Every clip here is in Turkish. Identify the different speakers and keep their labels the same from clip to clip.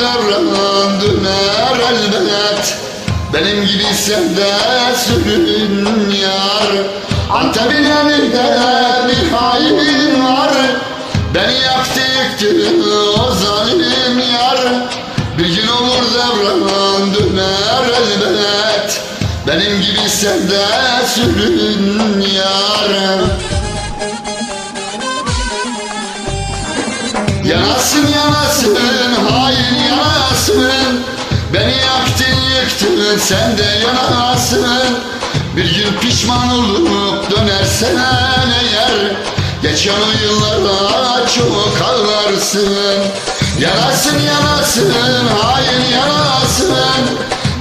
Speaker 1: devran döner elbet. Benim gibi sen de sürün yar. Antep'in elinde bir hain var. Beni yaktı yıktı o zalim yar. Bir gün olur devran döner elbet. Benim gibi sen de sürün yar Yanasın yanasın hain yanasın Beni yaktın yıktın sen de yanasın Bir gün pişman olup dönersen eğer Geçen o yıllara çok ağlarsın. Yanasın yanasın hain yanasın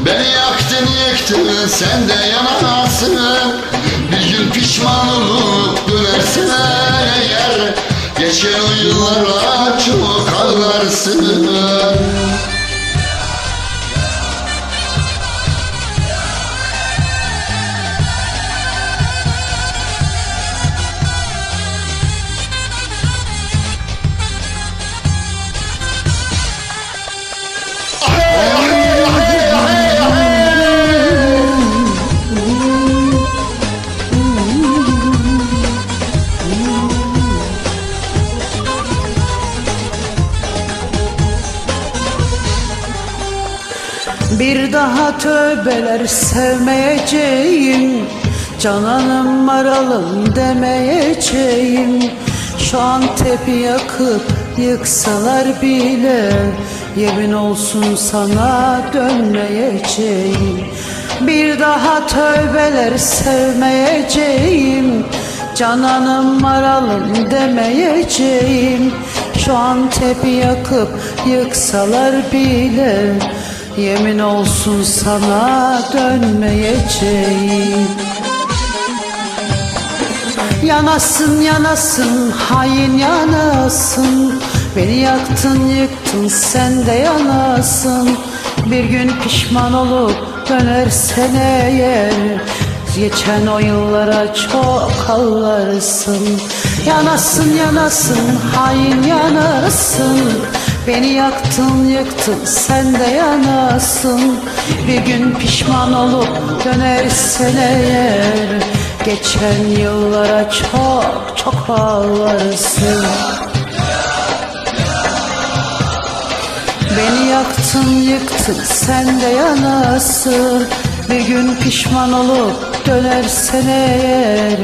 Speaker 1: Beni yaktın yıktın sen de yanasın Bir gün pişman olup dönersen eğer Geçen o yıllara çok ağlarsın
Speaker 2: Bir daha tövbeler sevmeyeceğim. Cananım maralım demeyeceğim. Şu an tepi yakıp yıksalar bile Yemin olsun sana dönmeyeceğim. Bir daha tövbeler sevmeyeceğim. Cananım maralım demeyeceğim. Şu an tepi yakıp yıksalar bile Yemin olsun sana dönmeyeceğim. Yanasın yanasın hain yanasın. Beni yaktın yıktın sen de yanasın. Bir gün pişman olup dönersen eğer Geçen o yıllara çok ağlarsın. Yanasın yanasın hain yanasın Beni yaktın yıktın sen de yanasın. Bir gün pişman olup dönersen eğer Geçen yıllara çok çok ağlarsın Beni yaktın yıktın sen de yanasın. Bir gün pişman olup dönersen eğer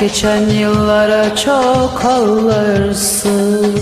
Speaker 2: Geçen yıllara çok ağlarsın